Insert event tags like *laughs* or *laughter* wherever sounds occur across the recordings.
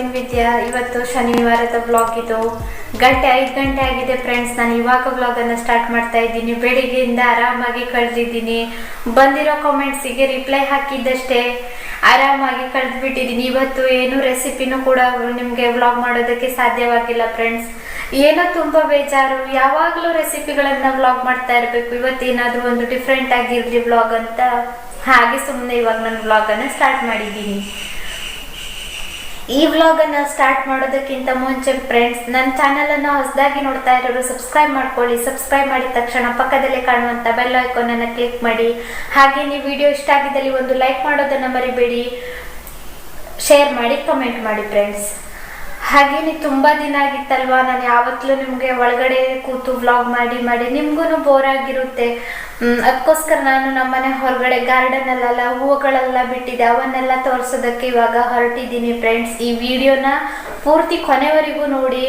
ಇನ್ ವಿದ್ಯಾ, ಇವತ್ತು ಶನಿವಾರದ ಬ್ಲಾಗ್ ಇದು. ಗಂಟೆ ಐದು ಗಂಟೆ ಆಗಿದೆ ಫ್ರೆಂಡ್ಸ್ ನಾನು ಇವಾಗ ಬ್ಲಾಗನ್ನು ಸ್ಟಾರ್ಟ್ ಮಾಡ್ತಾ ಇದ್ದೀನಿ. ಬೆಳಿಗ್ಗೆಯಿಂದ ಆರಾಮಾಗಿ ಕಳೆದಿದ್ದೀನಿ. ಬಂದಿರೋ ಕಾಮೆಂಟ್ಸಿಗೆ ರಿಪ್ಲೈ ಹಾಕಿದ್ದಷ್ಟೇ. ಆರಾಮಾಗಿ ಕಳೆದ್ಬಿಟ್ಟಿದ್ದೀನಿ. ಇವತ್ತು ಏನು ರೆಸಿಪಿನೂ ಕೂಡ ನಿಮಗೆ ವ್ಲಾಗ್ ಮಾಡೋದಕ್ಕೆ ಸಾಧ್ಯವಾಗಿಲ್ಲ ಫ್ರೆಂಡ್ಸ್ ಏನೋ ತುಂಬ ಬೇಜಾರು. ಯಾವಾಗಲೂ ರೆಸಿಪಿಗಳನ್ನು ವ್ಲಾಗ್ ಮಾಡ್ತಾ ಇರಬೇಕು. ಇವತ್ತೇನಾದರೂ ಒಂದು ಡಿಫ್ರೆಂಟ್ ಆಗಿರಲಿ ವ್ಲಾಗ್ ಅಂತ. ಹಾಗೆ ಸುಮ್ಮನೆ ಇವಾಗ ನಾನು ವ್ಲಾಗನ್ನು ಸ್ಟಾರ್ಟ್ ಮಾಡಿದ್ದೀನಿ. ಈ ವ್ಲಾಗನ್ನು ಸ್ಟಾರ್ಟ್ ಮಾಡೋದಕ್ಕಿಂತ ಮುಂಚೆ ಫ್ರೆಂಡ್ಸ್ ನನ್ನ ಚಾನಲನ್ನು ಹೊಸದಾಗಿ ನೋಡ್ತಾ ಇರೋರು ಸಬ್ಸ್ಕ್ರೈಬ್ ಮಾಡ್ಕೊಳ್ಳಿ. ಸಬ್ಸ್ಕ್ರೈಬ್ ಮಾಡಿದ ತಕ್ಷಣ ಪಕ್ಕದಲ್ಲೇ ಕಾಣುವಂಥ ಬೆಲ್ ಐಕಾನನ್ನು ಕ್ಲಿಕ್ ಮಾಡಿ. ಹಾಗೆ ನೀವು ವಿಡಿಯೋ ಇಷ್ಟ ಆಗಿದ್ದಲ್ಲಿ ಒಂದು ಲೈಕ್ ಮಾಡೋದನ್ನು ಮರಿಬೇಡಿ. ಶೇರ್ ಮಾಡಿ ಕಮೆಂಟ್ ಮಾಡಿ ಫ್ರೆಂಡ್ಸ್ ಹಾಗೇನೆ ತುಂಬ ದಿನ ಆಗಿತ್ತಲ್ವಾ? ನಾನು ಯಾವತ್ತಲೂ ನಿಮಗೆ ಒಳಗಡೆ ಕೂತು ವ್ಲಾಗ್ ಮಾಡಿ ಮಾಡಿ ನಿಮಗೂ ಬೋರ್ ಆಗಿರುತ್ತೆ. ಅದಕ್ಕೋಸ್ಕರ ನಾನು ನಮ್ಮನೆ ಹೊರಗಡೆ ಗಾರ್ಡನಲ್ಲೆಲ್ಲ ಹೂವುಗಳೆಲ್ಲ ಬಿಟ್ಟಿದೆ ಅವನ್ನೆಲ್ಲ ತೋರಿಸೋದಕ್ಕೆ ಇವಾಗ ಹೊರಟಿದ್ದೀನಿ ಫ್ರೆಂಡ್ಸ್ ಈ ವಿಡಿಯೋನ ಪೂರ್ತಿ ಕೊನೆವರೆಗೂ ನೋಡಿ.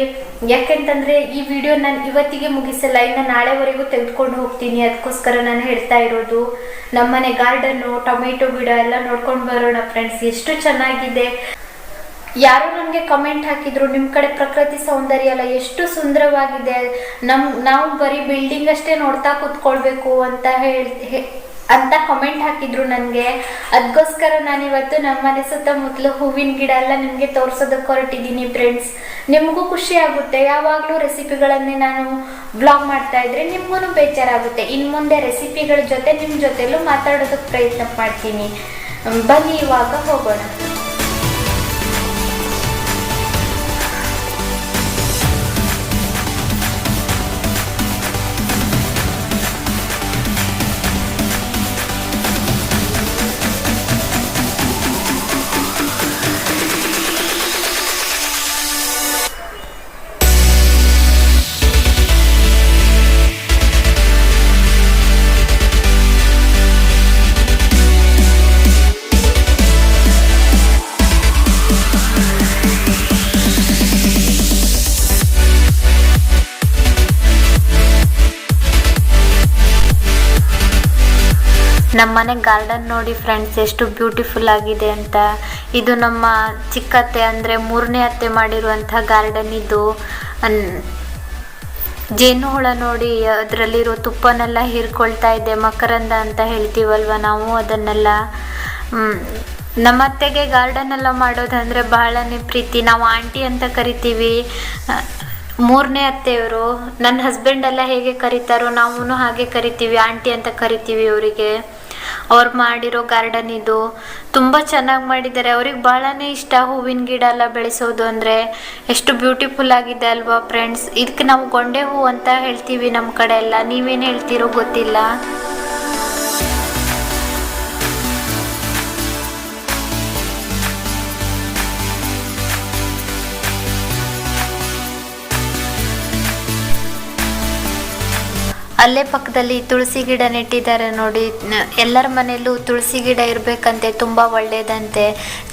ಯಾಕೆಂತಂದರೆ ಈ ವಿಡಿಯೋ ನಾನು ಇವತ್ತಿಗೆ ಮುಗಿಸಲ್ಲ, ಇನ್ನು ನಾಳೆವರೆಗೂ ತೆಗೆದುಕೊಂಡು ಹೋಗ್ತೀನಿ. ಅದಕ್ಕೋಸ್ಕರ ನಾನು ಹೇಳ್ತಾ ಇರೋದು, ನಮ್ಮನೆ ಗಾರ್ಡನ್ನು ಟೊಮೆಟೊ ಗಿಡ ಎಲ್ಲ ನೋಡ್ಕೊಂಡು ಬರೋಣ ಫ್ರೆಂಡ್ಸ್ ಎಷ್ಟು ಚೆನ್ನಾಗಿದೆ. ಯಾರು ನನಗೆ ಕಮೆಂಟ್ ಹಾಕಿದ್ರು ನಿಮ್ಮ ಕಡೆ ಪ್ರಕೃತಿ ಸೌಂದರ್ಯ ಎಲ್ಲ ಎಷ್ಟು ಸುಂದರವಾಗಿದೆ. ನಮ್, ನಾವು ಬರೀ ಬಿಲ್ಡಿಂಗ್ ಅಷ್ಟೇ ನೋಡ್ತಾ ಕೂತ್ಕೊಳ್ಬೇಕು ಅಂತ ಹೇಳಿ ಅಂತ ಕಮೆಂಟ್ ಹಾಕಿದ್ರು ನನಗೆ. ಅದಕ್ಕೋಸ್ಕರ ನಾನು ಇವತ್ತು ನಮ್ಮನೆ ಸುತ್ತಮುತ್ತಲು ಹೂವಿನ ಗಿಡ ಎಲ್ಲ ನಿಮಗೆ ತೋರಿಸೋದಕ್ಕೆ ಹೊರಟಿದ್ದೀನಿ ಫ್ರೆಂಡ್ಸ್ ನಿಮಗೂ ಖುಷಿ ಆಗುತ್ತೆ. ಯಾವಾಗಲೂ ರೆಸಿಪಿಗಳನ್ನೇ ನಾನು ಬ್ಲಾಗ್ ಮಾಡ್ತಾ ಇದ್ರೆ ನಿಮಗೂ ಬೇಜಾರಾಗುತ್ತೆ. ಇನ್ನು ಮುಂದೆ ರೆಸಿಪಿಗಳ ಜೊತೆ ನಿಮ್ಮ ಜೊತೆಲೂ ಮಾತಾಡೋದಕ್ಕೆ ಪ್ರಯತ್ನ ಮಾಡ್ತೀನಿ. ಬನ್ನಿ ಇವಾಗ ಹೋಗೋಣ. ನಮ್ಮನೆ ಗಾರ್ಡನ್ ನೋಡಿ ಫ್ರೆಂಡ್ಸ್ ಎಷ್ಟು ಬ್ಯೂಟಿಫುಲ್ ಆಗಿದೆ ಅಂತ. ಇದು ನಮ್ಮ ಚಿಕ್ಕತ್ತೆ ಅಂದರೆ ಮೂರನೇ ಅತ್ತೆ ಮಾಡಿರುವಂಥ ಗಾರ್ಡನ್ ಇದು. ಜೇನು ಹುಳ ನೋಡಿ ಅದರಲ್ಲಿರೋ ತುಪ್ಪನೆಲ್ಲ ಹೀರ್ಕೊಳ್ತಾ ಇದೆ, ಮಕರಂದ ಅಂತ ಹೇಳ್ತೀವಲ್ವ ನಾವು ಅದನ್ನೆಲ್ಲ. ನಮ್ಮ ಅತ್ತೆಗೆ ಗಾರ್ಡನ್ ಎಲ್ಲ ಮಾಡೋದಂದರೆ ಬಹಳನೇ ಪ್ರೀತಿ. ನಾವು ಆಂಟಿ ಅಂತ ಕರಿತೀವಿ. ಮೂರನೇ ಅತ್ತೆಯವರು, ನನ್ನ ಹಸ್ಬೆಂಡ್ ಎಲ್ಲ ಹೇಗೆ ಕರೀತಾರೋ ನಾವು ಹಾಗೆ ಕರಿತೀವಿ ಆಂಟಿ ಅಂತ ಕರಿತೀವಿ ಅವರಿಗೆ. ಅವ್ರು ಮಾಡಿರೋ ಗಾರ್ಡನ್ ಇದು ತುಂಬ ಚೆನ್ನಾಗಿ ಮಾಡಿದ್ದಾರೆ. ಅವ್ರಿಗೆ ಭಾಳನೇ ಇಷ್ಟ ಹೂವಿನ ಗಿಡ ಎಲ್ಲ ಬೆಳೆಸೋದು ಅಂದರೆ. ಎಷ್ಟು ಬ್ಯೂಟಿಫುಲ್ ಆಗಿದೆ ಅಲ್ವಾ ಫ್ರೆಂಡ್ಸ್ ಇದಕ್ಕೆ ನಾವು ಗೊಂಡೆ ಹೂ ಅಂತ ಹೇಳ್ತೀವಿ ನಮ್ಮ ಕಡೆ ಎಲ್ಲ. ನೀವೇನು ಹೇಳ್ತೀರೋ ಗೊತ್ತಿಲ್ಲ. ಅಲ್ಲೇ ಪಕ್ಕದಲ್ಲಿ ತುಳಸಿ ಗಿಡ ನೆಟ್ಟಿದ್ದಾರೆ ನೋಡಿ. ಎಲ್ಲರ ಮನೆಯಲ್ಲೂ ತುಳಸಿ ಗಿಡ ಇರಬೇಕಂತೆ, ತುಂಬ ಒಳ್ಳೆಯದಂತೆ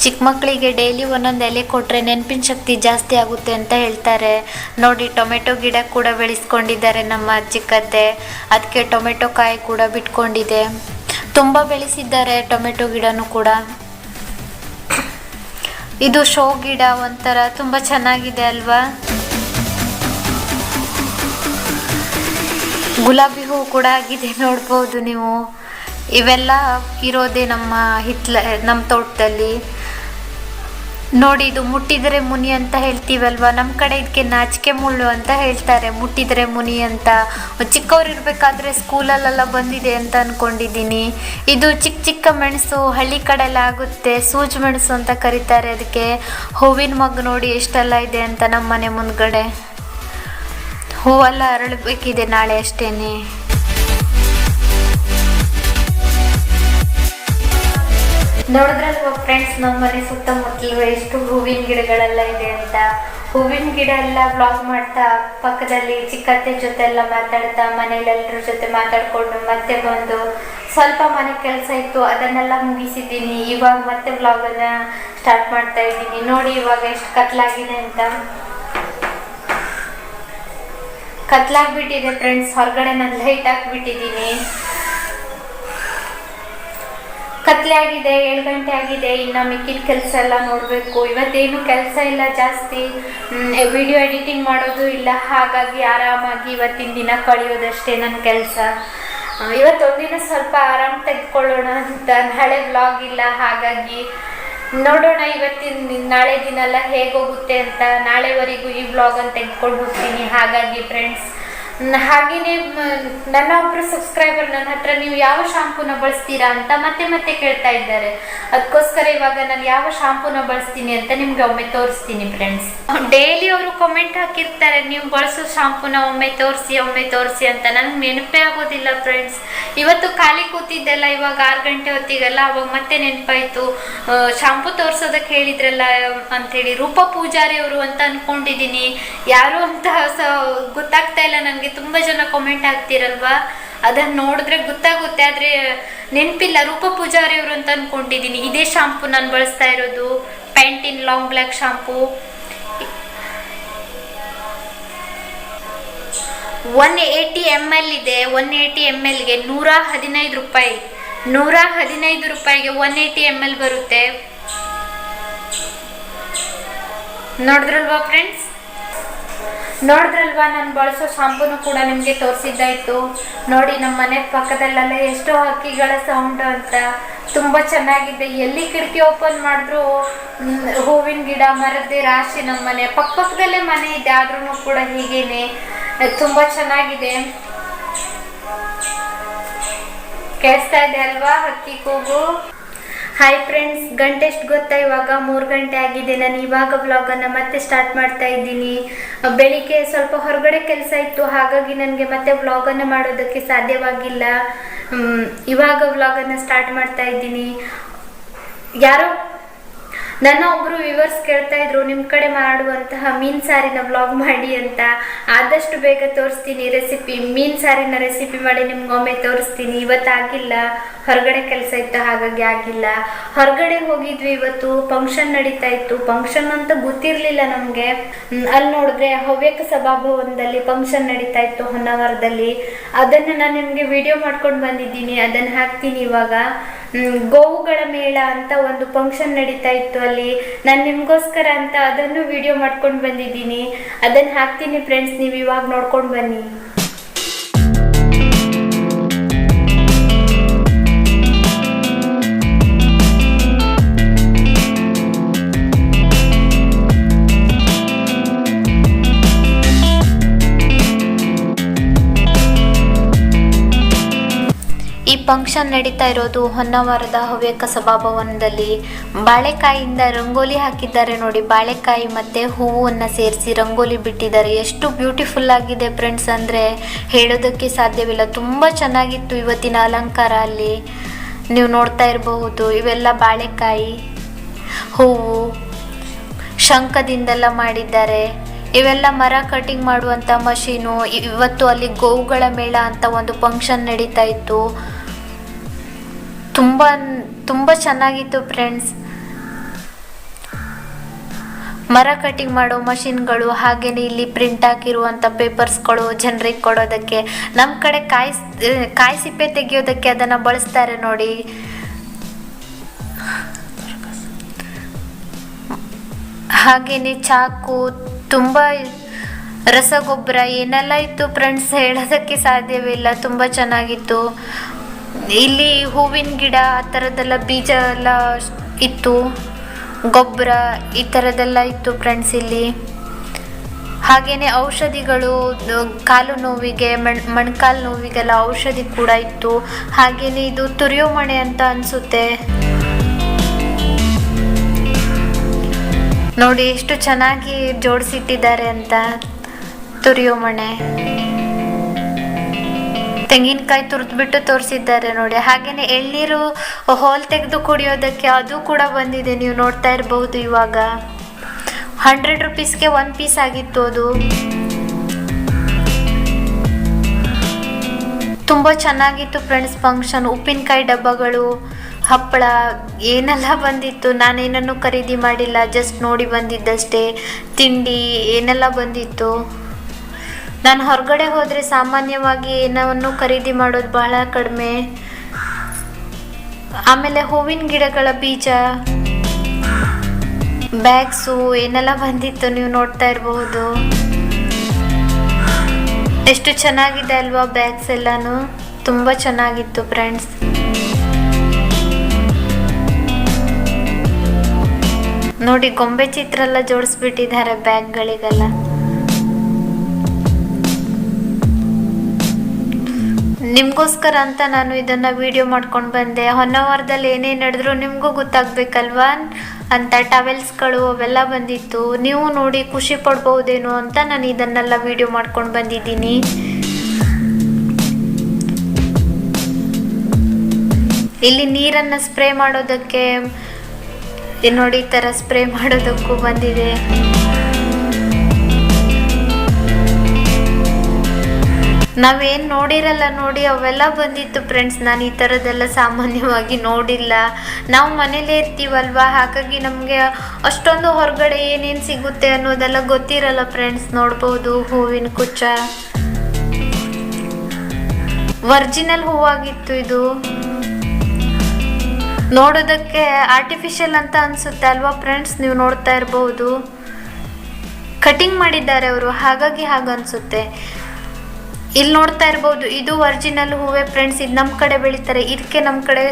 ಚಿಕ್ಕ ಮಕ್ಕಳಿಗೆ ಡೈಲಿ ಒಂದೊಂದು ಎಲೆ ಕೊಟ್ಟರೆ ನೆನಪಿನ ಶಕ್ತಿ ಜಾಸ್ತಿ ಆಗುತ್ತೆ ಅಂತ ಹೇಳ್ತಾರೆ. ನೋಡಿ, ಟೊಮೆಟೊ ಗಿಡ ಕೂಡ ಬೆಳೆಸ್ಕೊಂಡಿದ್ದಾರೆ ನಮ್ಮ ಚಿಕ್ಕತ್ತೆ ಅದಕ್ಕೆ ಟೊಮೆಟೊ ಕಾಯಿ ಕೂಡ ಬಿಟ್ಕೊಂಡಿದೆ. ತುಂಬ ಬೆಳೆಸಿದ್ದಾರೆ ಟೊಮೆಟೊ ಗಿಡನೂ ಕೂಡ. ಇದು ಶೋ ಗಿಡ ಒಂಥರ, ತುಂಬ ಚೆನ್ನಾಗಿದೆ ಅಲ್ವಾ? ಗುಲಾಬಿ ಹೂ ಕೂಡ ಆಗಿದೆ *laughs* ನೋಡ್ಬೋದು ನೀವು. ಇವೆಲ್ಲ ಇರೋದೇ ನಮ್ಮ ಹಿತ್ಲ, ನಮ್ಮ ತೋಟದಲ್ಲಿ. ನೋಡಿ, ಇದು ಮುಟ್ಟಿದರೆ ಮುನಿ ಅಂತ ಹೇಳ್ತೀವಲ್ವ? ನಮ್ಮ ಕಡೆ ಇದಕ್ಕೆ ನಾಚಿಕೆ ಮುಳ್ಳು ಅಂತ ಹೇಳ್ತಾರೆ, ಮುಟ್ಟಿದರೆ ಮುನಿ ಅಂತ. ಚಿಕ್ಕವ್ರು ಇರಬೇಕಾದ್ರೆ ಸ್ಕೂಲಲ್ಲೆಲ್ಲ ಬಂದಿದೆ ಅಂತ ಅಂದ್ಕೊಂಡಿದ್ದೀನಿ ಇದು ಚಿಕ್ಕ ಚಿಕ್ಕ ಮೆಣಸು, ಹಳ್ಳಿ ಕಡೆಲ್ಲ ಆಗುತ್ತೆ. ಸೂಜ್ ಮೆಣಸು ಅಂತ ಕರೀತಾರೆ ಅದಕ್ಕೆ. ಹೂವಿನ ಮಗ್ ನೋಡಿ ಎಷ್ಟೆಲ್ಲ ಇದೆ ಅಂತ ನಮ್ಮ ಮನೆ ಮುಂದ್ಗಡೆ. ಹೂವೆಲ್ಲ ಅರಳಬೇಕಿದೆ ನಾಳೆ ಅಷ್ಟೇನೆ. ನೋಡಿದ್ರಲ್ವ ಫ್ರೆಂಡ್ಸ್ ನಮ್ಮ ಮನೆ ಸುತ್ತಮುತ್ತಲು ಎಷ್ಟು ಹೂವಿನ ಗಿಡಗಳೆಲ್ಲ ಇದೆ ಅಂತ? ಹೂವಿನ ಗಿಡ ಎಲ್ಲ ಬ್ಲಾಗ್ ಮಾಡ್ತಾ ಪಕ್ಕದಲ್ಲಿ ಚಿಕ್ಕತ್ತೆ ಜೊತೆ ಎಲ್ಲ ಮಾತಾಡ್ತಾ ಮನೇಲಿ ಎಲ್ಲರ ಜೊತೆ ಮಾತಾಡ್ಕೊಂಡು ಮತ್ತೆ ಬಂದು ಸ್ವಲ್ಪ ಮನೆ ಕೆಲಸ ಇತ್ತು, ಅದನ್ನೆಲ್ಲ ಮುಗಿಸಿದ್ದೀನಿ. ಇವಾಗ ಮತ್ತೆ ಬ್ಲಾಗನ್ನು ಸ್ಟಾರ್ಟ್ ಮಾಡ್ತಾ ಇದ್ದೀನಿ. ನೋಡಿ ಇವಾಗ ಎಷ್ಟು ಕತ್ಲಾಗಿದೆ ಅಂತ. ಕತ್ಲಾಗ್ಬಿಟ್ಟಿದೆ ಫ್ರೆಂಡ್ಸ್ ಹೊರಗಡೆ ನಾನು ಲೈಟ್ ಹಾಕ್ಬಿಟ್ಟಿದ್ದೀನಿ. ಕತ್ಲೆ ಆಗಿದೆ ಏಳು ಗಂಟೆ ಆಗಿದೆ. ಇನ್ನು ಮಿಕ್ಕಿದ ಕೆಲಸ ಎಲ್ಲ ನೋಡಬೇಕು. ಇವತ್ತೇನು ಕೆಲಸ ಇಲ್ಲ ಜಾಸ್ತಿ. ವಿಡಿಯೋ ಎಡಿಟಿಂಗ್ ಮಾಡೋದು ಇಲ್ಲ. ಹಾಗಾಗಿ ಆರಾಮಾಗಿ ಇವತ್ತಿನ ದಿನ ಕಳೆಯೋದಷ್ಟೇ ನನ್ನ ಕೆಲಸ. ಇವತ್ತೊಂದಿನ ಸ್ವಲ್ಪ ಆರಾಮ್ ತೆಗೆದುಕೊಳ್ಳೋಣ ಅಂತ. ಹಳೆ ಬ್ಲಾಗ್ ಇಲ್ಲ. ಹಾಗಾಗಿ ನೋಡೋಣ ಇವತ್ತಿನ ನಾಳೆ ದಿನ ಎಲ್ಲ ಹೇಗೋಗುತ್ತೆ ಅಂತ ನಾಳೆವರೆಗೂ ಈ ವ್ಲಾಗನ್ನು ತೆಗೆದುಕೊಂಡು ಹೋಗ್ತೀನಿ. ಹಾಗಾಗಿ ಫ್ರೆಂಡ್ಸ್ ಹಾಗೆಯೇ ನನ್ನ ಒಬ್ಬರು ಸಬ್ಸ್ಕ್ರೈಬರ್ ನನ್ನ ಹತ್ರ ನೀವು ಯಾವ ಶಾಂಪೂನ ಬಳಸ್ತೀರಾ ಅಂತ ಮತ್ತೆ ಮತ್ತೆ ಕೇಳ್ತಾ ಇದ್ದಾರೆ. ಅದಕ್ಕೋಸ್ಕರ ಇವಾಗ ನಾನು ಯಾವ ಶಾಂಪೂನ ಬಳಸ್ತೀನಿ ಅಂತ ನಿಮ್ಗೆ ಒಮ್ಮೆ ತೋರಿಸ್ತೀನಿ ಫ್ರೆಂಡ್ಸ್ ಡೈಲಿ ಅವರು ಕಮೆಂಟ್ ಹಾಕಿರ್ತಾರೆ, ನೀವು ಬಳಸೋ ಶಾಂಪೂನ ಒಮ್ಮೆ ತೋರಿಸಿ ಒಮ್ಮೆ ತೋರಿಸಿ ಅಂತ. ನನಗೆ ನೆನಪೇ ಆಗೋದಿಲ್ಲ ಫ್ರೆಂಡ್ಸ್ ಇವತ್ತು ಖಾಲಿ ಕೂತಿದ್ದೆಲ್ಲ, ಇವಾಗ ಆರು ಗಂಟೆ ಹೊತ್ತಿಗೆಲ್ಲ ಅವಾಗ ಮತ್ತೆ ನೆನಪಾಯ್ತು. ಶಾಂಪೂ ತೋರ್ಸೋದಕ್ಕೆ ಹೇಳಿದ್ರಲ್ಲ ಅಂಥೇಳಿ ರೂಪ ಪೂಜಾರಿ ಅವರು ಅಂತ ಅನ್ಕೊಂಡಿದ್ದೀನಿ. ಯಾರು ಅಂತ ಗೊತ್ತಾಗ್ತಾ ಇಲ್ಲ ನನಗೆ ತುಂಬ ಜನ ಕಾಮೆಂಟ್ ಹಾಕ್ತಿರಲ್ವಾ? ಅದನ್ನ ನೋಡಿದ್ರೆ ಗೊತ್ತಾಗುತ್ತೆ. ಆದ್ರೆ ನೆನಪಿಲ್ಲ, ರೂಪ ಪೂಜಾರಿ ಅವರು ಅಂತ ಅನ್ಕೊಂಡಿದ್ದೀನಿ ಇದೇ ಶಾಂಪು ನಾನು ಬಳಸ್ತಾ ಇರೋದು. Pantene long black shampoo one eighty M L ಇದೆ. ಒನ್ ಏಯ್ಟಿ ಎಂ ಎಲ್ಗೆ ನೂರ ಹದಿನೈದು ರೂಪಾಯಿ. ನೂರ ಹದಿನೈದು ರೂಪಾಯಿಗೆ ಒನ್ ಏಯ್ಟಿ ಎಂ ಎಲ್ ಬರುತ್ತೆ. ನೋಡಿದ್ರಲ್ವಾ ಫ್ರೆಂಡ್ಸ್ ನೋಡಿದ್ರಲ್ವಾ, ನಾನು ಬಳಸೋ ಶಾಂಪೂನು ಕೂಡ ನಿಮಗೆ ತೋರಿಸಿದ್ದಾಯ್ತು. ನೋಡಿ ನಮ್ಮ ಮನೆ ಪಕ್ಕದಲ್ಲೆಲ್ಲ ಎಷ್ಟೋ ಹಕ್ಕಿಗಳ ಸೌಂಡ್ ಅಂತ. ತುಂಬ ಚೆನ್ನಾಗಿದೆ. ಎಲ್ಲಿ ಕಿಟಕಿ ಓಪನ್ ಮಾಡಿದ್ರು ಹೂವಿನ ಗಿಡ, ಮರದ್ದೆ ರಾಶಿ ನಮ್ಮ ಮನೆ. ಪಕ್ಕ ಪಕ್ಕದಲ್ಲೇ ಮನೆ ಇದೆ ಆದ್ರೂ ಕೂಡ ಹೀಗೇನೆ. ತುಂಬ ಚೆನ್ನಾಗಿದೆ. ಕೇಳಿಸ್ತಾ ಇದೆ ಅಲ್ವಾ ಹಕ್ಕಿ ಕೂಗು? ಹಾಯ್ ಫ್ರೆಂಡ್ಸ್ ಗಂಟೆ ಎಷ್ಟು ಗೊತ್ತಾ? ಇವಾಗ ಮೂರು ಗಂಟೆ ಆಗಿದೆ. ನಾನು ಇವಾಗ ವ್ಲಾಗನ್ನು ಮತ್ತೆ ಸ್ಟಾರ್ಟ್ ಮಾಡ್ತಾ ಇದ್ದೀನಿ. ಬೆಳಿಗ್ಗೆ ಸ್ವಲ್ಪ ಹೊರಗಡೆ ಕೆಲಸ ಇತ್ತು. ಹಾಗಾಗಿ ನನಗೆ ಮತ್ತೆ ವ್ಲಾಗನ್ನು ಮಾಡೋದಕ್ಕೆ ಸಾಧ್ಯವಾಗಿಲ್ಲ. ಇವಾಗ ವ್ಲಾಗನ್ನು ಸ್ಟಾರ್ಟ್ ಮಾಡ್ತಾ ಇದ್ದೀನಿ. ಯಾರೋ ನನ್ನ ಒಬ್ರು ವಿವರ್ಸ್ ಕೇಳ್ತಾ ಇದ್ರು ನಿಮ್ಮ ಕಡೆ ಮಾಡುವಂತಹ ಮೀನ್ ಸಾರಿನ ವ್ಲಾಗ್ ಮಾಡಿ ಅಂತ. ಆದಷ್ಟು ಬೇಗ ತೋರಿಸ್ತೀನಿ ರೆಸಿಪಿ ಮೀನ್ ಸಾರಿನ ರೆಸಿಪಿ ಮಾಡಿ ನಿಮ್ಗೊಮ್ಮೆ ತೋರಿಸ್ತೀನಿ. ಇವತ್ತಾಗಿಲ್ಲ ಹೊರಗಡೆ ಕೆಲಸ ಇತ್ತು, ಹಾಗಾಗಿ ಆಗಿಲ್ಲ. ಹೊರಗಡೆ ಹೋಗಿದ್ವಿ ಇವತ್ತು. ಫಂಕ್ಷನ್ ನಡೀತಾ ಇತ್ತು. ಫಂಕ್ಷನ್ ಅಂತ ಗೊತ್ತಿರಲಿಲ್ಲ ನಮಗೆ. ಅಲ್ಲಿ ನೋಡಿದ್ರೆ ಹವ್ಯಕ ಸಭಾಭವನದಲ್ಲಿ ಫಂಕ್ಷನ್ ನಡೀತಾ ಇತ್ತು ಹೊನ್ನಾವರದಲ್ಲಿ. ಅದನ್ನು ನಾನು ನಿಮಗೆ ವಿಡಿಯೋ ಮಾಡ್ಕೊಂಡು ಬಂದಿದ್ದೀನಿ. ಅದನ್ನು ಹಾಕ್ತೀನಿ ಇವಾಗ. ಗೋವುಗಳ ಮೇಳ ಅಂತ ಒಂದು ಫಂಕ್ಷನ್ ನಡೀತಾ ಇತ್ತು ಅಲ್ಲಿ. ನಾನು ನಿಮಗೋಸ್ಕರ ಅಂತ ಅದನ್ನು ವಿಡಿಯೋ ಮಾಡ್ಕೊಂಡು ಬಂದಿದ್ದೀನಿ. ಅದನ್ನು ಹಾಕ್ತೀನಿ ಫ್ರೆಂಡ್ಸ್ ನೀವು ಇವಾಗ ನೋಡ್ಕೊಂಡು ಬನ್ನಿ. ಫಂಕ್ಷನ್ ನಡೀತಾ ಇರೋದು ಹೊನ್ನಾವರದ ಹವ್ಯಕ ಸಭಾಭವನದಲ್ಲಿ. ಬಾಳೆಕಾಯಿಯಿಂದ ರಂಗೋಲಿ ಹಾಕಿದ್ದಾರೆ ನೋಡಿ, ಬಾಳೆಕಾಯಿ ಮತ್ತೆ ಹೂವನ್ನು ಸೇರಿಸಿ ರಂಗೋಲಿ ಬಿಟ್ಟಿದ್ದಾರೆ. ಎಷ್ಟು ಬ್ಯೂಟಿಫುಲ್ ಆಗಿದೆ ಫ್ರೆಂಡ್ಸ್ ಅಂದರೆ, ಹೇಳೋದಕ್ಕೆ ಸಾಧ್ಯವಿಲ್ಲ. ತುಂಬ ಚೆನ್ನಾಗಿತ್ತು ಇವತ್ತಿನ ಅಲಂಕಾರ ಅಲ್ಲಿ. ನೀವು ನೋಡ್ತಾ ಇರಬಹುದು, ಇವೆಲ್ಲ ಬಾಳೆಕಾಯಿ, ಹೂವು, ಶಂಖದಿಂದೆಲ್ಲ ಮಾಡಿದ್ದಾರೆ. ಇವೆಲ್ಲ ಮರ ಕಟಿಂಗ್ ಮಾಡುವಂಥ ಮಷೀನು ಇವತ್ತು ಅಲ್ಲಿ ಗೋವುಗಳ ಮೇಳ ಅಂತ ಒಂದು ಫಂಕ್ಷನ್ ನಡೀತಾ ಇತ್ತು. ತುಂಬ ತುಂಬ ಚೆನ್ನಾಗಿತ್ತು ಫ್ರೆಂಡ್ಸ್ ಮರ ಕಟಿಂಗ್ ಮಾಡೋ ಮಷಿನ್ಗಳು ಹಾಗೆಯೇ ಇಲ್ಲಿ ಪ್ರಿಂಟ್ ಹಾಕಿರುವಂಥ ಪೇಪರ್ಸ್ಗಳು ಜನರಿಗೆ ಕೊಡೋದಕ್ಕೆ. ನಮ್ಮ ಕಡೆ ಕಾಯಿ ಕಾಯಿ ಸಿಪ್ಪೆ ತೆಗೆಯೋದಕ್ಕೆ ಅದನ್ನು ಬಳಸ್ತಾರೆ ನೋಡಿ. ಹಾಗೆಯೇ ಚಾಕು, ತುಂಬ ರಸಗೊಬ್ಬರ, ಏನೆಲ್ಲ ಇತ್ತು ಫ್ರೆಂಡ್ಸ್ ಹೇಳೋದಕ್ಕೆ ಸಾಧ್ಯವಿಲ್ಲ ತುಂಬ ಚೆನ್ನಾಗಿತ್ತು. ಇಲ್ಲಿ ಹೂವಿನ ಗಿಡ ಆ ಥರದ್ದೆಲ್ಲ ಬೀಜ ಎಲ್ಲ ಇತ್ತು, ಗೊಬ್ಬರ ಈ ಥರದ್ದೆಲ್ಲ ಇತ್ತು ಫ್ರೆಂಡ್ಸ್ ಇಲ್ಲಿ. ಹಾಗೆಯೇ ಔಷಧಿಗಳು ಕಾಲು ನೋವಿಗೆ, ಮಣ್, ಮಣ್ಕಾಲು ನೋವಿಗೆಲ್ಲ ಔಷಧಿ ಕೂಡ ಇತ್ತು. ಹಾಗೆಯೇ ಇದು ತುರಿಯೋ ಮಣೆ ಅಂತ ಅನಿಸುತ್ತೆ. ನೋಡಿ, ಎಷ್ಟು ಚೆನ್ನಾಗಿ ಜೋಡಿಸಿಟ್ಟಿದ್ದಾರೆ ಅಂತ ತುರಿಯೋ ಮಣೆ. ತೆಂಗಿನಕಾಯಿ ತುರಿದ್ಬಿಟ್ಟು ತೋರಿಸಿದ್ದಾರೆ ನೋಡಿ. ಹಾಗೇನೆ ಎಳ್ನೀರು ಹೋಲ್ ತೆಗೆದು ಕುಡಿಯೋದಕ್ಕೆ ಅದು ಕೂಡ ಬಂದಿದೆ. ನೀವು ನೋಡ್ತಾ ಇರಬಹುದು ಇವಾಗ. ಹಂಡ್ರೆಡ್ ರುಪೀಸ್ಗೆ ಒನ್ ಪೀಸ್ ಆಗಿತ್ತು ಅದು. ತುಂಬ ಚೆನ್ನಾಗಿತ್ತು ಫ್ರೆಂಡ್ಸ್ ಫಂಕ್ಷನ್ ಉಪ್ಪಿನಕಾಯಿ ಡಬ್ಬಗಳು, ಹಪ್ಪಳ, ಏನೆಲ್ಲ ಬಂದಿತ್ತು. ನಾನೇನನ್ನು ಖರೀದಿ ಮಾಡಿಲ್ಲ. ಜಸ್ಟ್ ನೋಡಿ ಬಂದಿದ್ದಷ್ಟೇ. ತಿಂಡಿ ಏನೆಲ್ಲ ಬಂದಿತ್ತು. ನಾನು ಹೊರಗಡೆ ಹೋದರೆ ಸಾಮಾನ್ಯವಾಗಿ ಏನವನ್ನು ಖರೀದಿ ಮಾಡೋದು ಬಹಳ ಕಡಿಮೆ. ಆಮೇಲೆ ಹೂವಿನ ಗಿಡಗಳ ಬೀಜ, ಬ್ಯಾಗ್ಸು ಏನೆಲ್ಲ ಬಂದಿತ್ತು ನೀವು ನೋಡ್ತಾ ಇರಬಹುದು. ಎಷ್ಟು ಚೆನ್ನಾಗಿದೆ ಅಲ್ವಾ ಬ್ಯಾಗ್ಸ್ ಎಲ್ಲಾನು? ತುಂಬ ಚೆನ್ನಾಗಿತ್ತು ಫ್ರೆಂಡ್ಸ್. ನೋಡಿ ಗೊಂಬೆ ಚಿತ್ರ ಎಲ್ಲ ಜೋಡಿಸ್ಬಿಟ್ಟಿದ್ದಾರೆ ಬ್ಯಾಗ್ಗಳಿಗೆಲ್ಲ. ನಿಮಗೋಸ್ಕರ ಅಂತ ನಾನು ಇದನ್ನು ವಿಡಿಯೋ ಮಾಡ್ಕೊಂಡು ಬಂದೆ. ಹೊನ್ನವಾರದಲ್ಲಿ ಏನೇ ನಡೆದ್ರು ನಿಮಗೂ ಗೊತ್ತಾಗಬೇಕಲ್ವಾ? ಅಂತ ಟವೆಲ್ಸ್ಗಳು ಅವೆಲ್ಲ ಬಂದಿತ್ತು. ನೀವು ನೋಡಿ ಖುಷಿ ಪಡ್ಬೋದೇನೋ ಅಂತ ನಾನು ಇದನ್ನೆಲ್ಲ ವಿಡಿಯೋ ಮಾಡ್ಕೊಂಡು ಬಂದಿದ್ದೀನಿ. ಇಲ್ಲಿ ನೀರನ್ನು ಸ್ಪ್ರೇ ಮಾಡೋದಕ್ಕೆ, ನೋಡಿ ಈ ಥರ ಸ್ಪ್ರೇ ಮಾಡೋದಕ್ಕೂ ಬಂದಿದೆ. ನಾವೇನು ನೋಡಿರಲ್ಲ ನೋಡಿ, ಅವೆಲ್ಲ ಬಂದಿತ್ತು ಫ್ರೆಂಡ್ಸ್ ನಾನು ಈ ಥರದ್ದೆಲ್ಲ ಸಾಮಾನ್ಯವಾಗಿ ನೋಡಿಲ್ಲ. ನಾವು ಮನೇಲೇ ಇರ್ತೀವಲ್ವಾ? ಹಾಗಾಗಿ ನಮಗೆ ಅಷ್ಟೊಂದು ಹೊರಗಡೆ ಏನೇನು ಸಿಗುತ್ತೆ ಅನ್ನೋದೆಲ್ಲ ಗೊತ್ತಿರಲ್ಲ ಫ್ರೆಂಡ್ಸ್ ನೋಡ್ಬೋದು, ಹೂವಿನ ಕುಚ್ಚ. ವರ್ಜಿನಲ್ ಹೂವಾಗಿತ್ತು ಇದು. ನೋಡೋದಕ್ಕೆ ಆರ್ಟಿಫಿಷಿಯಲ್ ಅಂತ ಅನ್ಸುತ್ತೆ ಅಲ್ವಾ ಫ್ರೆಂಡ್ಸ್ ನೀವು ನೋಡ್ತಾ ಇರಬಹುದು ಕಟಿಂಗ್ ಮಾಡಿದ್ದಾರೆ ಅವರು. ಹಾಗಾಗಿ ಹಾಗನ್ಸುತ್ತೆ. ಇಲ್ಲಿ ನೋಡ್ತಾ ಇರ್ಬೋದು, ಇದು ಒರಿಜಿನಲ್ ಹೂವೇ ಫ್ರೆಂಡ್ಸ್ ಇದು ನಮ್ಮ ಕಡೆ ಬೆಳೀತಾರೆ. ಇದಕ್ಕೆ ನಮ್ಮ ಕಡೆ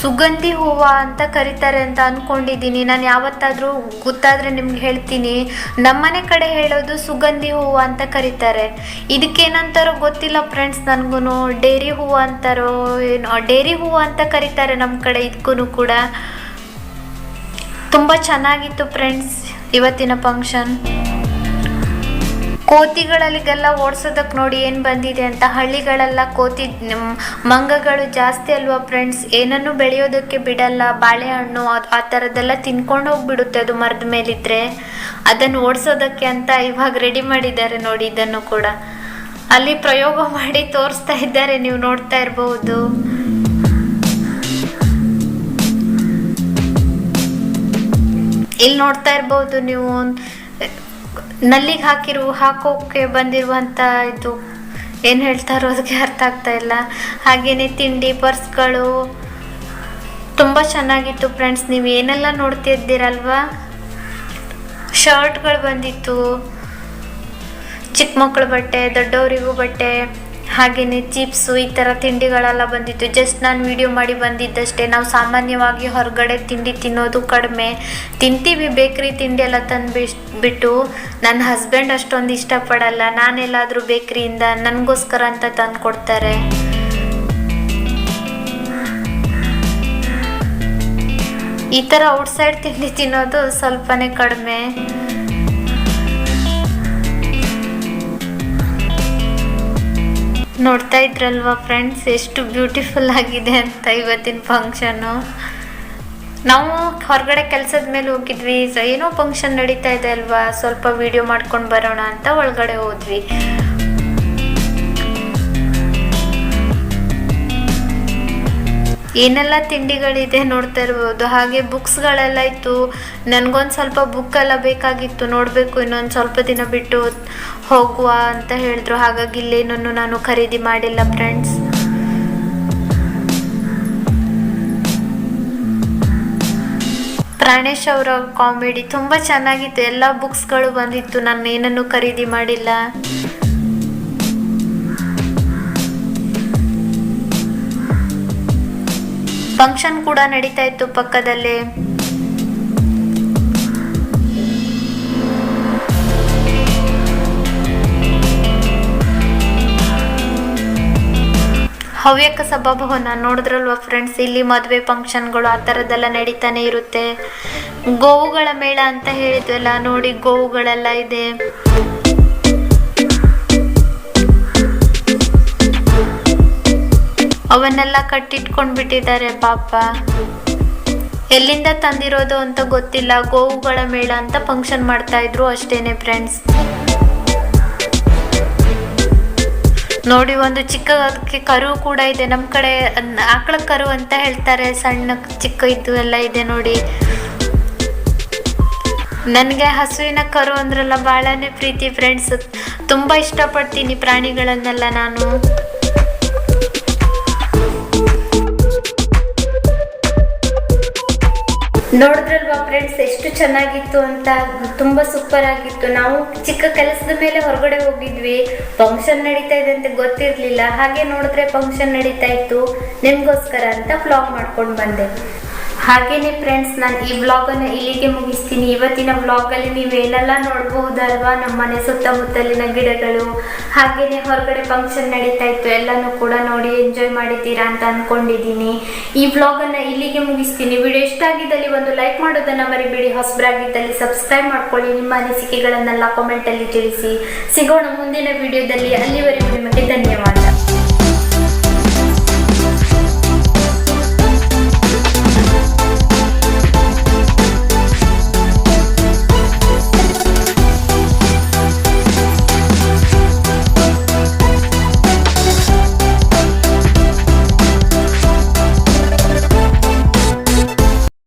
ಸುಗಂಧಿ ಹೂವು ಅಂತ ಕರೀತಾರೆ ಅಂತ ಅಂದ್ಕೊಂಡಿದ್ದೀನಿ ನಾನು ಯಾವತ್ತಾದರೂ ಗೊತ್ತಾದರೆ ನಿಮ್ಗೆ ಹೇಳ್ತೀನಿ. ನಮ್ಮನೆ ಕಡೆ ಹೇಳೋದು ಸುಗಂಧಿ ಹೂವು ಅಂತ ಕರೀತಾರೆ. ಇದಕ್ಕೇನಂತಾರೋ ಗೊತ್ತಿಲ್ಲ ಫ್ರೆಂಡ್ಸ್ ನನಗೂ ಡೇರಿ ಹೂವು ಅಂತಾರೋ ಏನೋ, ಡೇರಿ ಹೂವು ಅಂತ ಕರೀತಾರೆ ನಮ್ಮ ಕಡೆ ಇದಕ್ಕೂ ಕೂಡ. ತುಂಬ ಚೆನ್ನಾಗಿತ್ತು ಫ್ರೆಂಡ್ಸ್ ಇವತ್ತಿನ ಫಂಕ್ಷನ್ ಕೋತಿಗಳಲ್ಲಿಗೆಲ್ಲ ಓಡಿಸೋದಕ್ಕೆ ನೋಡಿ ಏನು ಬಂದಿದೆ ಅಂತ. ಹಳ್ಳಿಗಳೆಲ್ಲ ಕೋತಿ ಮಂಗಗಳು ಜಾಸ್ತಿ ಅಲ್ವಾ ಫ್ರೆಂಡ್ಸ್ ಏನನ್ನು ಬೆಳೆಯೋದಕ್ಕೆ ಬಿಡಲ್ಲ. ಬಾಳೆಹಣ್ಣು ಆ ಥರದ್ದೆಲ್ಲ ತಿನ್ಕೊಂಡು ಹೋಗ್ಬಿಡುತ್ತೆ ಅದು ಮರದ ಮೇಲಿದ್ರೆ. ಅದನ್ನು ಓಡಿಸೋದಕ್ಕೆ ಅಂತ ಇವಾಗ ರೆಡಿ ಮಾಡಿದ್ದಾರೆ ನೋಡಿ ಇದನ್ನು ಕೂಡ. ಅಲ್ಲಿ ಪ್ರಯೋಗ ಮಾಡಿ ತೋರಿಸ್ತಾ ಇದ್ದಾರೆ, ನೀವು ನೋಡ್ತಾ ಇರಬಹುದು ಇಲ್ಲಿ ನೋಡ್ತಾ ಇರ್ಬೋದು ನೀವು. ನಲ್ಲಿಗೆ ಹಾಕಿರು, ಹಾಕೋಕೆ ಬಂದಿರುವಂಥ ಇದು ಏನು ಹೇಳ್ತಾರೋ ಅದಕ್ಕೆ ಅರ್ಥ ಆಗ್ತಾ ಇಲ್ಲ. ಹಾಗೇನೆ ತಿಂಡಿ, ಪರ್ಸ್ಗಳು ತುಂಬ ಚೆನ್ನಾಗಿತ್ತು ಫ್ರೆಂಡ್ಸ್. ನೀವು ಏನೆಲ್ಲ ನೋಡ್ತಿದ್ದೀರಲ್ವಾ ಶರ್ಟ್ಗಳು ಬಂದಿತ್ತು. ಚಿಕ್ಕ ಮಕ್ಕಳ ಬಟ್ಟೆ, ದೊಡ್ಡವರಿಗೂ ಬಟ್ಟೆ. ಹಾಗೆಯೇ ಚಿಪ್ಸು ಈ ಥರ ತಿಂಡಿಗಳೆಲ್ಲ ಬಂದಿತ್ತು. ಜಸ್ಟ್ ನಾನು ವಿಡಿಯೋ ಮಾಡಿ ಬಂದಿದ್ದಷ್ಟೇ. ನಾವು ಸಾಮಾನ್ಯವಾಗಿ ಹೊರಗಡೆ ತಿಂಡಿ ತಿನ್ನೋದು ಕಡಿಮೆ. ತಿಂತೀವಿ, ಬೇಕ್ರಿ ತಿಂಡಿ ಎಲ್ಲ ತಂದು ಬಿಟ್ಟು. ನನ್ನ ಹಸ್ಬೆಂಡ್ ಅಷ್ಟೊಂದು ಇಷ್ಟಪಡಲ್ಲ. ನಾನೆಲ್ಲಾದರೂ ಬೇಕ್ರಿಯಿಂದ ನನಗೋಸ್ಕರ ಅಂತ ತಂದು ಕೊಡ್ತಾರೆ ಈ ಥರ ಔಟ್ಸೈಡ್ ತಿಂಡಿ ತಿನ್ನೋದು ಸ್ವಲ್ಪನೇ ಕಡಿಮೆ. ನೋಡ್ತಾ ಇದ್ರಲ್ವಾ ಫ್ರೆಂಡ್ಸ್ ಎಷ್ಟು ಬ್ಯೂಟಿಫುಲ್ ಆಗಿದೆ ಅಂತ ಇವತ್ತಿನ ಫಂಕ್ಷನ್ನು ನಾವು ಹೊರಗಡೆ ಕೆಲಸದ ಮೇಲೆ ಹೋಗಿದ್ವಿ. ಏನೋ ಫಂಕ್ಷನ್ ನಡೀತಾ ಇದೆ ಅಲ್ವಾ? ಸ್ವಲ್ಪ ವಿಡಿಯೋ ಮಾಡ್ಕೊಂಡು ಬರೋಣ ಅಂತ ಒಳಗಡೆ ಹೋದ್ವಿ. ಏನೆಲ್ಲ ತಿಂಡಿಗಳಿದೆ ನೋಡ್ತಾ ಇರ್ಬೋದು? ಹಾಗೆ ಬುಕ್ಸ್ಗಳೆಲ್ಲ ಇತ್ತು. ನನಗೊಂದು ಸ್ವಲ್ಪ ಬುಕ್ ಎಲ್ಲ ಬೇಕಾಗಿತ್ತು. ನೋಡಬೇಕು ಇನ್ನೊಂದು ಸ್ವಲ್ಪ ದಿನ ಬಿಟ್ಟು. ಹೋಗುವ ಅಂತ ಹೇಳಿದ್ರು. ಹಾಗಾಗಿ ಇಲ್ಲೇನನ್ನು ನಾನು ಖರೀದಿ ಮಾಡಿಲ್ಲ ಫ್ರೆಂಡ್ಸ್ ಪ್ರಾಣೇಶ್ ಅವರ ಕಾಮಿಡಿ ತುಂಬ ಚೆನ್ನಾಗಿತ್ತು. ಎಲ್ಲ ಬುಕ್ಸ್ಗಳು ಬಂದಿತ್ತು. ನಾನು ಏನನ್ನು ಖರೀದಿ ಮಾಡಿಲ್ಲ. ಫಂಕ್ಷನ್ ಕೂಡ ನಡೀತಾ ಇತ್ತು ಪಕ್ಕದಲ್ಲೇ. ಹವ್ಯಕ ಸಭಾಭವನ ನೋಡಿದ್ರಲ್ವ ಫ್ರೆಂಡ್ಸ್ ಇಲ್ಲಿ ಮದುವೆ ಫಂಕ್ಷನ್ಗಳು ಆ ಥರದ್ದೆಲ್ಲ ನಡೀತಾನೆ ಇರುತ್ತೆ. ಗೋವುಗಳ ಮೇಳ ಅಂತ ಹೇಳಿದ್ವಲ್ಲ, ನೋಡಿ ಗೋವುಗಳೆಲ್ಲ ಇದೆ. ಅವನ್ನೆಲ್ಲ ಕಟ್ಟಿಟ್ಕೊಂಡ್ಬಿಟ್ಟಿದ್ದಾರೆ ಪಾಪ. ಎಲ್ಲಿಂದ ತಂದಿರೋದು ಅಂತ ಗೊತ್ತಿಲ್ಲ. ಗೋವುಗಳ ಮೇಳ ಅಂತ ಫಂಕ್ಷನ್ ಮಾಡ್ತಾ ಇದ್ರು ಅಷ್ಟೇನೆ ಫ್ರೆಂಡ್ಸ್ ನೋಡಿ, ಒಂದು ಚಿಕ್ಕ ಕರು ಕೂಡ ಇದೆ. ನಮ್ಮ ಕಡೆ ಆಕಳ ಕರು ಅಂತ ಹೇಳ್ತಾರೆ. ಸಣ್ಣ, ಚಿಕ್ಕ ಇದ್ದು ಎಲ್ಲ ಇದೆ ನೋಡಿ. ನನಗೆ ಹಸುವಿನ ಕರು ಅಂದ್ರಲ್ಲ ಭಾಳನೇ ಪ್ರೀತಿ ಫ್ರೆಂಡ್ಸ್ ತುಂಬ ಇಷ್ಟಪಡ್ತೀನಿ ಪ್ರಾಣಿಗಳನ್ನೆಲ್ಲ ನಾನು. ನೋಡಿದ್ರಲ್ವಾ ಫ್ರೆಂಡ್ಸ್ ಎಷ್ಟು ಚೆನ್ನಾಗಿತ್ತು ಅಂತ. ತುಂಬಾ ಸೂಪರ್ ಆಗಿತ್ತು. ನಾವು ಚಿಕ್ಕ ಕೆಲಸದ ಮೇಲೆ ಹೊರಗಡೆ ಹೋಗಿದ್ವಿ. ಫಂಕ್ಷನ್ ನಡೀತಾ ಇದೆ ಅಂತ ಗೊತ್ತಿರ್ಲಿಲ್ಲ. ಹಾಗೆ ನೋಡಿದ್ರೆ ಫಂಕ್ಷನ್ ನಡೀತಾ ಇತ್ತು. ನಿಮ್ಗೋಸ್ಕರ ಅಂತ ವ್ಲಾಗ್ ಮಾಡ್ಕೊಂಡು ಬಂದೆ. ಹಾಗೇನೆ ಫ್ರೆಂಡ್ಸ್ ನಾನು ಈ ವ್ಲಾಗನ್ನು ಇಲ್ಲಿಗೆ ಮುಗಿಸ್ತೀನಿ. ಇವತ್ತಿನ ವ್ಲಾಗಲ್ಲಿ ನೀವು ಏನೆಲ್ಲ ನೋಡಬಹುದಲ್ವಾ? ನಮ್ಮ ಮನೆ ಸುತ್ತಮುತ್ತಲಿನ ಗಿಡಗಳು, ಹಾಗೇನೆ ಹೊರಗಡೆ ಫಂಕ್ಷನ್ ನಡೀತಾ ಇತ್ತು. ಎಲ್ಲನೂ ಕೂಡ ನೋಡಿ ಎಂಜಾಯ್ ಮಾಡಿದ್ದೀರಾ ಅಂತ ಅಂದ್ಕೊಂಡಿದ್ದೀನಿ ಈ ವ್ಲಾಗನ್ನು ಇಲ್ಲಿಗೆ ಮುಗಿಸ್ತೀನಿ. ವಿಡಿಯೋ ಇಷ್ಟ ಆಗಿದ್ದಲ್ಲಿ ಒಂದು ಲೈಕ್ ಮಾಡೋದನ್ನ ಮರಿಬೇಡಿ. ಹೊಸಬರಾಗಿದ್ದಲ್ಲಿ ಸಬ್ಸ್ಕ್ರೈಬ್ ಮಾಡ್ಕೊಳ್ಳಿ. ನಿಮ್ಮ ಅನಿಸಿಕೆಗಳನ್ನೆಲ್ಲ ಕಾಮೆಂಟಲ್ಲಿ ತಿಳಿಸಿ. ಸಿಗೋಣ ಮುಂದಿನ ವಿಡಿಯೋದಲ್ಲಿ ಅಲ್ಲಿವರೆಗೂ ನಿಮಗೆ ಧನ್ಯವಾದ.